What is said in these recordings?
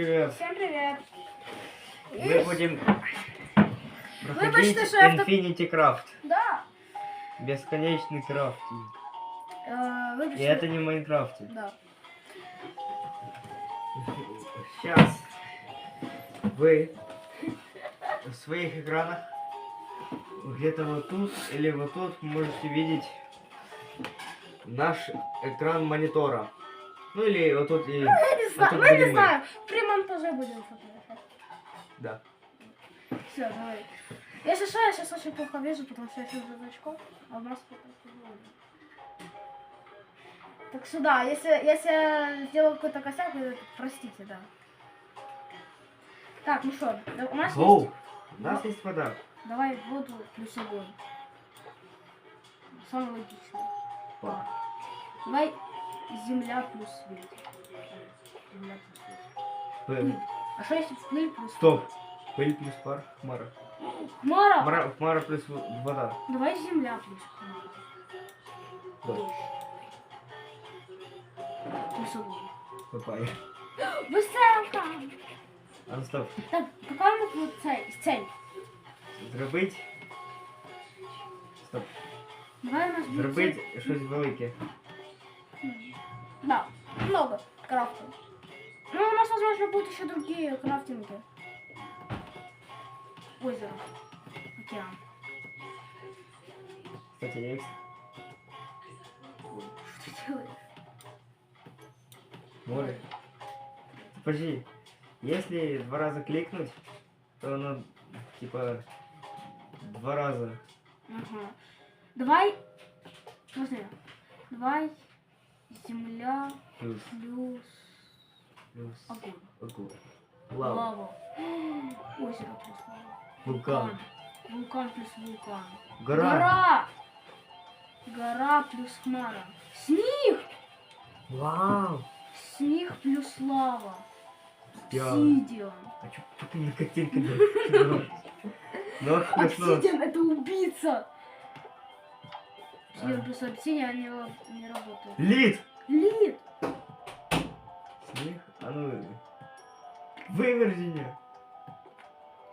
привет! Всем привет! Мы будем проходить Вибачте, що я в так- Infinity Craft. Да. Бесконечный крафт. Э, И это не в Майнкрафте. Да. Сейчас вы в своих экранах где-то вот тут или вот тут можете видеть наш экран монитора. Ну или вот тут и... Не знаю, тут мы не знаем. При монтаже будем фотографировать. Да. Все, давай. Если что, я сейчас очень плохо вижу, потому что я сейчас без очков, а у нас. Так сюда, если, если я сделал какой-то косяк, вы простите, да. Так, ну что, у нас Оу, есть... у нас есть вода. Давай воду плюс огонь. Самое логичное. Па. Давай земля плюс свет. А что если пыль плюс Стоп. Пыль плюс пар. Хмара. Хмара? Хмара, хмара плюс вода. Давай земля плюс хмара. Дождь. Плюс огонь. Папайя. А ну стоп. Так, какая у нас будет цель? цель? Зробить. Стоп. Давай у нас будет Зробить щось велике. Да, много крафтов. Возможно, будут еще другие крафтинги. Озеро. Океан. Кстати, их Что ты делаешь? море. Подожди. Если два раза кликнуть, то оно типа два раза. Ага. Давай. Подожди. Давай. Земля Плюс, плюс плюс, огонь. огонь. Лава. Лава. Озеро плюс лава. Вулкан. Вулкан плюс вулкан. Гора. Гора. Гора плюс хмара. Снег. Вау. Снег плюс лава. Обсидиан. А чё ты мне котелька? Ну, смешно. Обсидиан это убийца. Обсидиан плюс обсидиан не работает. Лид. Лид. Снег. А ну. Вымерзение.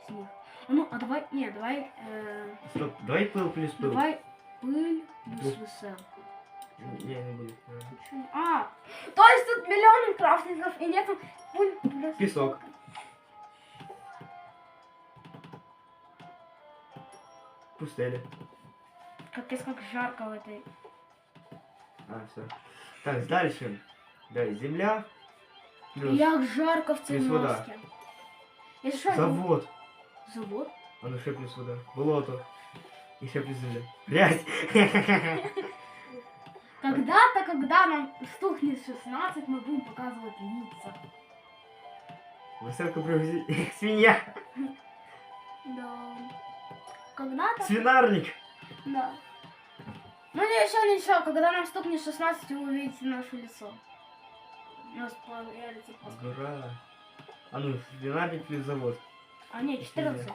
Снег. А Ну, а давай, не, давай, э, Стоп, давай пыл плюс пыл. давай пыль плюс Плюс. веселка. Не, не. Почему? А, то есть тут миллионы крафтингов и нету пыль плюс... Песок. Пустели. Капец, как жарко в этой... А, все. Так, дальше. Да, земля. Плюс Як жарко в Плюс вода. Завод. Завод? А ну ще плюс вода. Болото. І ще плюс земля. Грязь. Когда-то, когда нам стукнет 16, мы будем показывать лица. Веселка привези. Свинья. Да. Когда-то... Свинарник. Да. Ну ничего, ничего, когда нам стукнет 16, вы увидите наше лицо. У нас появится паспорт. Гора. А ну, свинарник плюс завод. А нет, 14.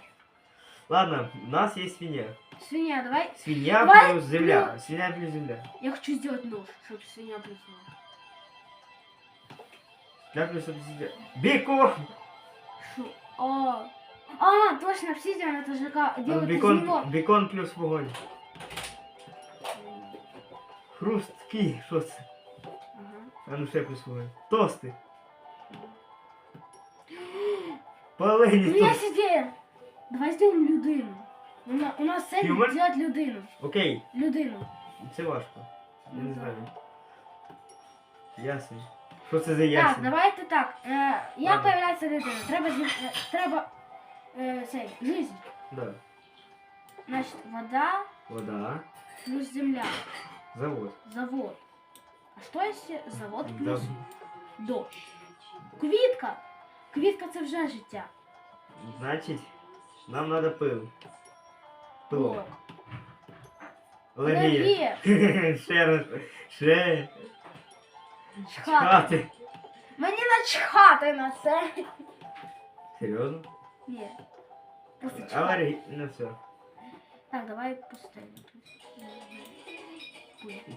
Ладно, у нас есть свинья. Свинья, давай. Свинья Давай плюс земля. Свинья плюс земля. Я хочу сделать нож, чтобы свинья плюс нож. Свинья плюс обезьяна. Бекон. Шо? А, а, точно, обсидиан это же как ну, делают из бекон, него. бекон плюс вогонь. Хрустки. Що це? Ага. А ну ще вогонь. Тости. Палені У меня тости. есть идея. Давай сделаем людину. У на- у нас цель Human? сделать людину. Окей, Людину. це важко. Я не Ну, знаю. Ясень. Що це за Так, ясень? давайте так. Е, як Ладно. появляється людина? Треба, зі- е, треба е, цей, жизнь. Да. Значить, вода Вода. плюс земля. Завод. Завод. А що якщо завод Да. плюс дощ? Квітка. Квітка це вже життя. Значить, нам треба пил. Пилок. О, Алергія. Алергія. Ще раз. Ще. Чхати. Чхати. Мені начхати на це. Серйозно? Ні. Просто чхати. Алергія. Ну все. Так, давай пустелю.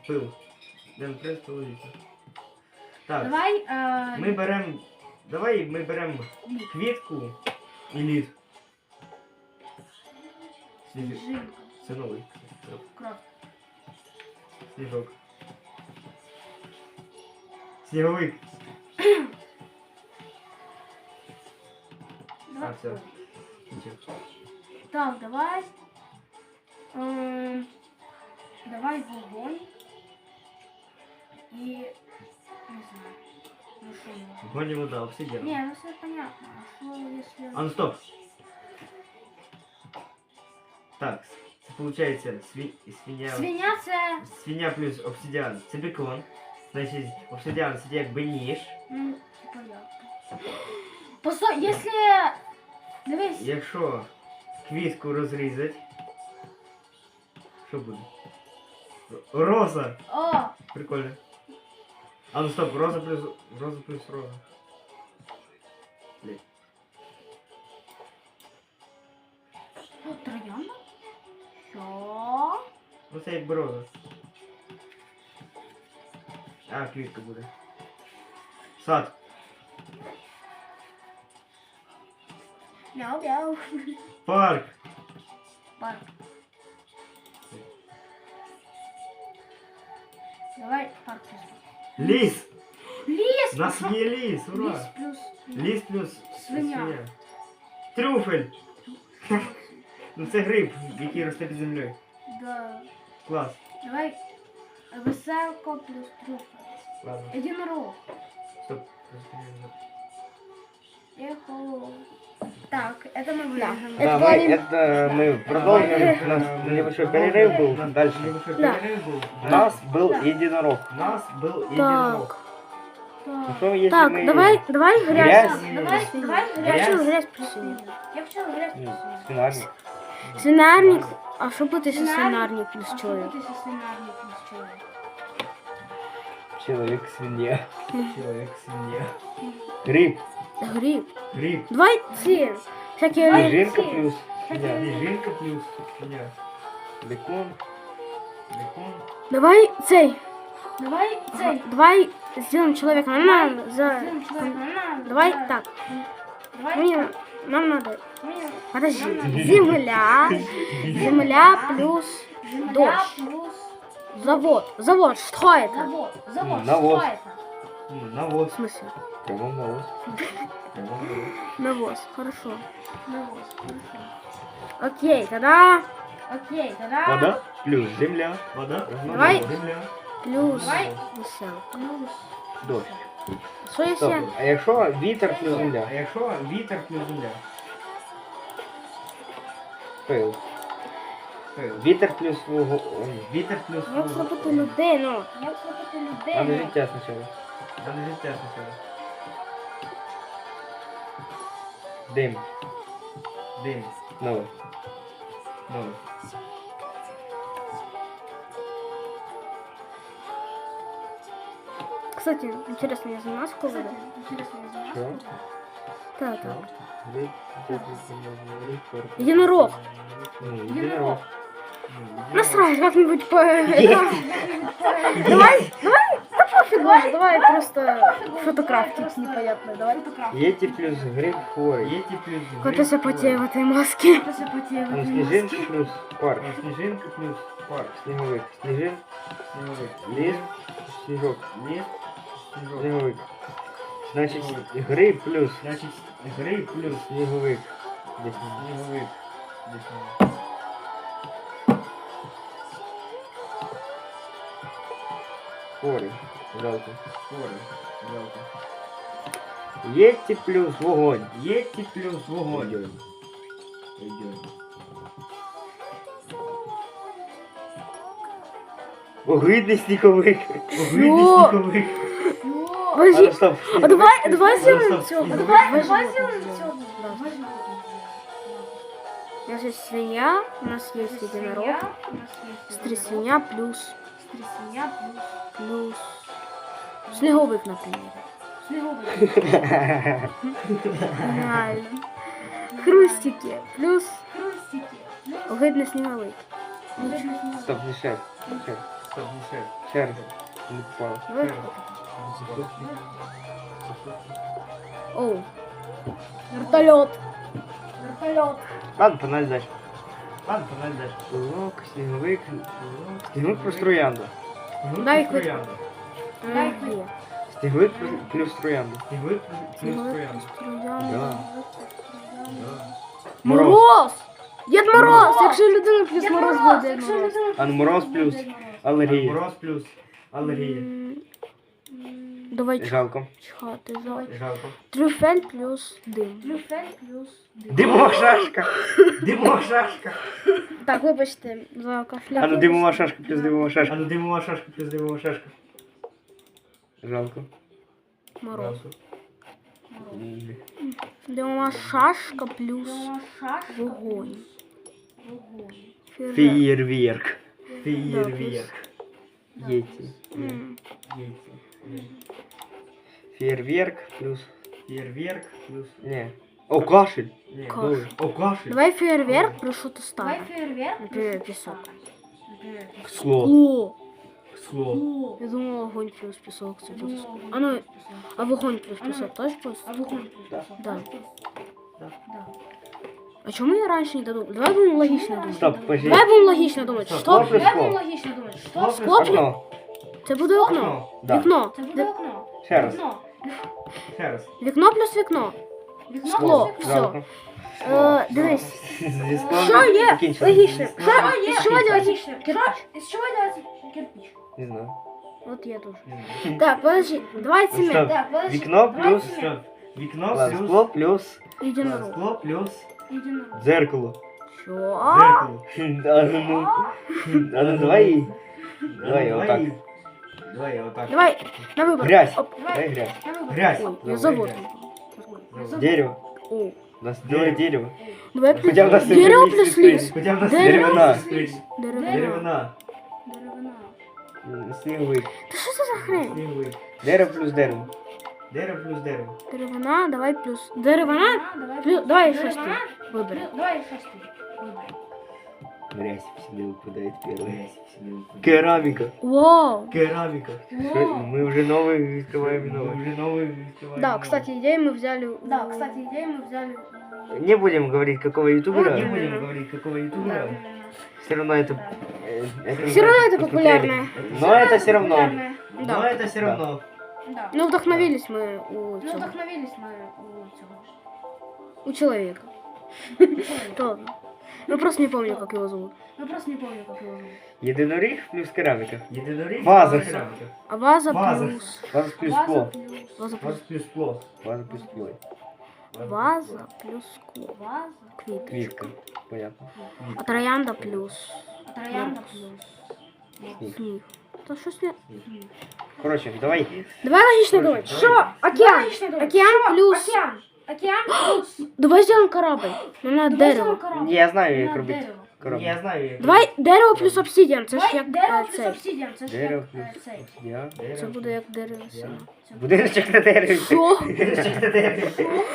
Пил. Я не просто логічно. Так, Давай. Е, ми беремо Давай ми беремо Лід. квітку і лід. Сніг... Жінка. Це новий. Кров. Сніжок. Сніговик. Давай. А, все. Нічого. Так, давай. Ем, давай вогонь. І... Не знаю. Ну що ну? Вогонь і вода, обсидіан. Не, ну все понятно. А что если... А ну стоп. Так, це получається сві... свиня... Свиня це... свиня плюс обсидіан. Це бекон. Значить, обсидіан це якби ніж. Ну, типа я. Постой, если... Дивись. Якщо квітку розрізати, що буде? Роза! О, Прикольно. А ну стоп, роза плюс роза плюс роза. Блін. О, троянда? Що? Ну це якби роза. А, квітка буде. Сад. Мяу-мяу. Парк. Парк. Давай парк плюс. Ліс. Ліс! У нас а що? є ліс, Ліс ура. плюс... Ліс плюс Свиня. Трюфель. Ну це гриб, який росте під землею. Да. Клас. Давай веселко плюс трюфель. Ладно. Единорог. Стоп. Эхо. Так, это мы вырежем. Да, мы, это мы продолжим. У нас небольшой перерыв был. Дальше. Да. У нас был Да. единорог. У нас был единорог. Ну Так, что, если Так, мы... давай, давай грязь. Грязь? давай, давай Я грязь. хочу грязь присунуть. Я хочу грязь Ну, плюс свинарник. Свинарник. А що буде якщо Свинарник? плюс А что чоловік? будет, если свинарник плюс человек? Человек-свинья. Человек свинья. Гриб. Гриб. Гриб. Давай ці. Всякі Давай. олі- Снежинка ці. плюс свинья. Снежинка плюс свинья. Бекон. Бекон. Давай цей. Давай цель. Давай зробимо чоловіка. Нам надо за... Сделаем человека. На, Давай да. так. Давай Мені, так. нам надо... Мне Подожди. Земля. Земля плюс земля Дождь. плюс завод. Завод. Что это? завод. Завод. Ну, навоз. Что это? Ну, В навоз. смысле? Прямом навоз. Прямо навоз. Навоз. Хорошо. Навоз. Хорошо. Окей, тогда Окей, тогда... Вода плюс земля. Вода. Давай. Земля. плюс Давай. веселка. Плюс. Дощ. Що Стоп. якщо... А якщо вітер плюс А земля? якщо вітер плюс земля? Пил. Пил. Вітер плюс вогонь. Вітер плюс Як воздух. зробити людину? Як зробити А не людей? життя спочатку. А не життя спочатку. Дим. Дим. Новий. Новий. Кстати, интересно, я занимаюсь Кстати, ковидом? интересно, я. Що? Так, так. Единорог. Единорог. Насрать, как-нибудь по... Давай, давай, да пофиг уже, давай просто фотокрафтик непонятно, давай. Єті плюс гриб хворий. Єті плюс Капец, я потею в этой маске. Просто потею. Ну, сніжинка плюс парк. А, Сніжинка плюс парк. Сніговик. Сніжин. Сніговик. Ліс. Сніжок. Ліс. Сніжок. Сніговик. Значить, гриб плюс Значить, гриб плюс сніговик. Десь не сніговик. Десь хворий. Жалко. Скоро. Жалко. Єті плюс вогонь. Єті плюс вогонь. Ой-ой. Ой-ой. Огидний сніговик. Огидний Що? сніговик. А, Подожди, стоп. а давай, давай сделаем Стоп, цього. стоп. Давай, Давай давай животное сделаем сделаем. всё. Да. Давай животное У нас есть свинья, у нас есть сделаем. единорог. Свинья, у нас есть Три единорог. свинья плюс, Три свинья плюс плюс... Снеговик, например. снеговик. Хрустики плюс Хрустики. огидний снеговик. Стоп, не шер. Шер. Стоп, не шер. Шер. Не фото. Оу. Вертольот. Вертольот. Ладно, погнали дальше. Ладно, погнали дальше. Пилок, сніговик. Сніговик плюс троянда. Ну, Дай плюс троянда. Сніговик плюс- плюс троянда. Сніговик плюс троянда. Да. Да. Мороз! Дід Мороз! Якщо людина плюс мороз Мороз, буде. якщо Дед Мороз. людина- А мороз плюс алергія. Мороз плюс алергія. М, Давай ч- Жалко. чхати. жалко. Жалко. Трюфель плюс дим. Трюфель плюс дим. Димова шашка. Димова шашка. Так, вибачте за А кашля. ну димова шашка плюс димова А шашка. ну димова шашка плюс димова шашка. Жалко. Мороз. Жалко. М. Димова шашка плюс Дома шашка. вогонь. Вогонь. Фейерверк. Феєрверк. Феєрверк. Єті. М, Яйця. Феєрверк плюс... Феєрверк плюс... Не. О, кашель. Ні, Кашель. добре. О, кашель. Давай фейерверк плюс що-то Давай старе. фейерверк. Например, песок. Например, песок. Сло. О! Слово. О, Я думала, огонь плюс песок. це ну, плюс. А ну, а вогонь плюс А ну, песок тоже плюс? А вогонь плюс Да. песок. Да. Да. Да. А чому я раньше не додумал? Давай будем логично думати. Стоп, подожди. Давай будем логично думати. Стоп. Що? Скло плюс Давай скло. будемо логічно думати. Що? Скло Скло плюс- Окно. Це буде окно. Да. Вікно. Це буде окно. Ще раз. Вікно. Ще раз. Вікно плюс вікно. Вікно Скло. плюс Все. вікно. Е, дивись. Зі склом Що є закінчили. логічне? Що є? Із чого делать? Що? Із чого делается кирпич? Не знаю. От я тоже. Так, подожди. Давай Стоп. цемент. Так, подожди. Вікно Давай плюс- цемент. Що? Вікно Ладно, плюс... скло плюс Единорог. Скло плюс... Єдинорог. дзеркало. Що? Зеркало. А ну, а ну давай. Давай, Ну, отак. Давай, отак. Давай, на выбор. Грязь. Оп. Дай грязь. На вибор. Грязь. Ой, я Давай, завод. грязь. Дерево. О. У нас дело дерево. Давай плюс Хоча в нас дерево ліс плюс відкритий. ліс. Хоча б нас Деревина. Деревина. Деревина. Деревина. М, Сніговик. Та що це за хрень? Сніговик. Дерево плюс дерево. Дерево плюс дерево. Деревина, давай плюс. Деревина? Давай Плюс, давай Деревина. щось ти. Вибери. Плюс- Давай щось ти. Вибери. Грязь всегда выпадает первая. Грязь. Сніговик. Керамика. Вау. Кераміка. Что, Мы уже новый открываем Ми новый. вже новий відкриваємо. Да, кстати, идею мы взяли. у- Да, кстати, идею мы взяли. у- Не будем говорить, какого Не ютубера. будемо говорити, какого ютубера. Все равно это... э, это Все равно это не популярное. Но это все равно. Популярная. Но Да. это все равно. Да. Ну, вдохновились мы у, Ну, цього, вдохновились мы у цього. у человека. Ладно. Я просто не помню, как его зовут. Я просто не помню, как его зовут. Единорих плюс керамика. Єдиноріг. Ваза. кераміка. А ваза, Ваза. плюс... Ваза плюс Ваза скло. плюс. Ваза плюс... Ваза плюс скло. Ваза плюс скло. Ваза плюс скло. Ваза. Квит. Квитка. Понятно. А троянда плюс... А Троянда плюс. Снег. Снег. Да что снег? Короче, давай. Давай логично думать. Что? Океан. Логично думать. Океан плюс... Океан. Океан плюс. Давай сделаем корабль. Нам надо Давай дерево. корабль. Я знаю, як Надо робити дерево. корабль. Я знаю, як. Давай дерево плюс обсидіан. Це ж Давай як дерево е, плюс цей. обсидіан. Це ж Дерево як е, цей. я. Це буде як дерево. Будиночок на дереві. Що? Дерево.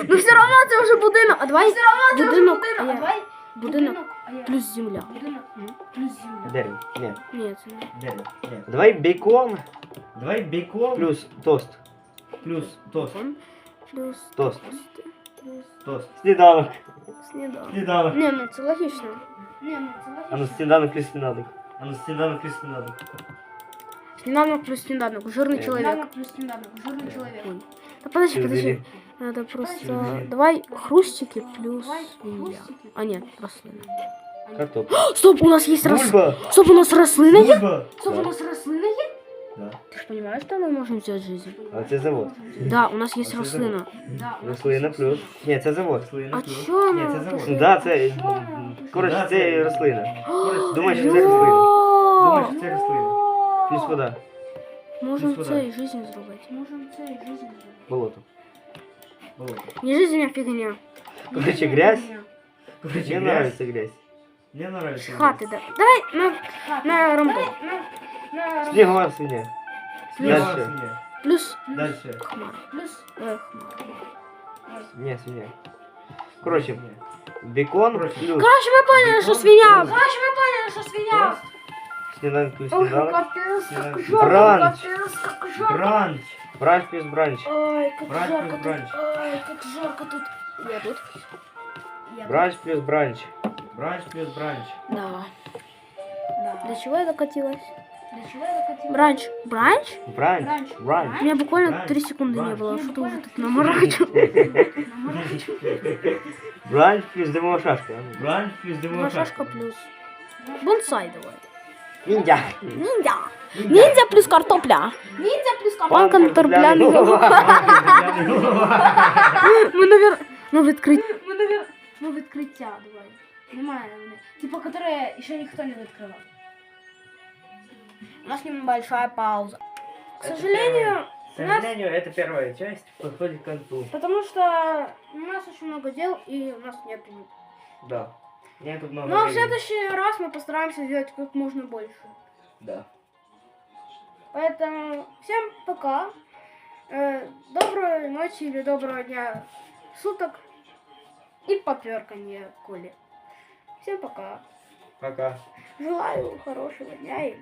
Ну все равно це вже будинок. А давай Це вже будинок. будинок. а А я- давай Будинок а я- плюс земля. Будинок плюс земля. Дерево. Ні. Ні, це не. Дерево. Давай бекон Давай бекон плюс тост. плюс тост. Плюс Тост. плюс Тост. Сніданок. сніданок. Сніданок. Ні, ну це логічно. Ні, ну це А ну логічно. сніданок плюс сніданок. А ну сніданок плюс сніданок. Сніданок плюс сніданок. Жирний Е. чоловік. Сніданок плюс сніданок. Жирний чоловік. Ой. Та подожди, подожди. Надо просто... Давай хрустики плюс Давай земля. хрустики. А нет, рослина. Картопля. Стоп, у нас есть рослина. Бульба. Стоп, у нас рослина є? Бульба. Стоп, у нас рослина є? Да. Ты же понимаешь, что мы можем взять жизнь? А це завод. Да, у нас есть А це рослина. Да, у нас Рослина є плюс. Ні, це завод. Рослина А плюс. чё Ні, она це завод. пошла? Да, це. Що? Коротше, Да, це це- рослина. Коротше, Думаєш, це що це рослина? Думаєш, що це рослина? Плюс вода. Можем Плюс це вода. і жизнь зробити. Можемо це і жизнь зробити. Болото. Болото. Не жизнь, а фигня. Короче, грязь. Короче, Мне грязь. нравится грязь. Мне нравится. Хати, да. Давай на, Хати. на рамбо. Снегова свинья. Снегова Дальше. свинья. Плюс Дальше. хмара. плюс. Давай хмара. Не, свинья. Короче, бекон Короче. плюс Короче, мы поняли, что свинья. Короче, ми поняли, свиня. Тост. снеданок плюс Ой, снеданок. как Бранч. жарко, Бранч. капець, как жарко. Бранч. Бранч плюс бранч. Ай, как Бранч жарко плюс тут. бранч. Ай, как жарко тут. Я тут? Я Бранч плюс бранч. Бранч плюс бранч. Да. Да. До чего я докатилась? Для чего я захотела? Бранч. Бранч? Бранч. Бранч. Бранч. У меня буквально Бранч. 3 секунды не Бранч. было. Мне Что ты уже буквально тут три наморачивал? Бранч плюс дымовая шашка. Бранч плюс дымовая Два шашка плюс. Бонсай давай. Ниндзя. Ниндзя. Ниндзя плюс картопля. Ниндзя плюс Пан Пан контрпляний Контрпляний Ми, навер... Ну, відкрить. Ми, навер... Ну, відкриття, давай. Немає. вони. Типа, которые еще никто не відкривав. У нас небольшая пауза. К сожалению, К сожалению, это первая часть подходит к концу. потому что у нас очень много дел и у нас нет минут. Да. Тут много Но в времени. следующий раз мы постараемся сделать как можно больше. Да. Поэтому всем пока. Э, доброй ночи или доброго дня суток. И подверканье Коли. Всем пока. Пока. Желаю хорошего дня или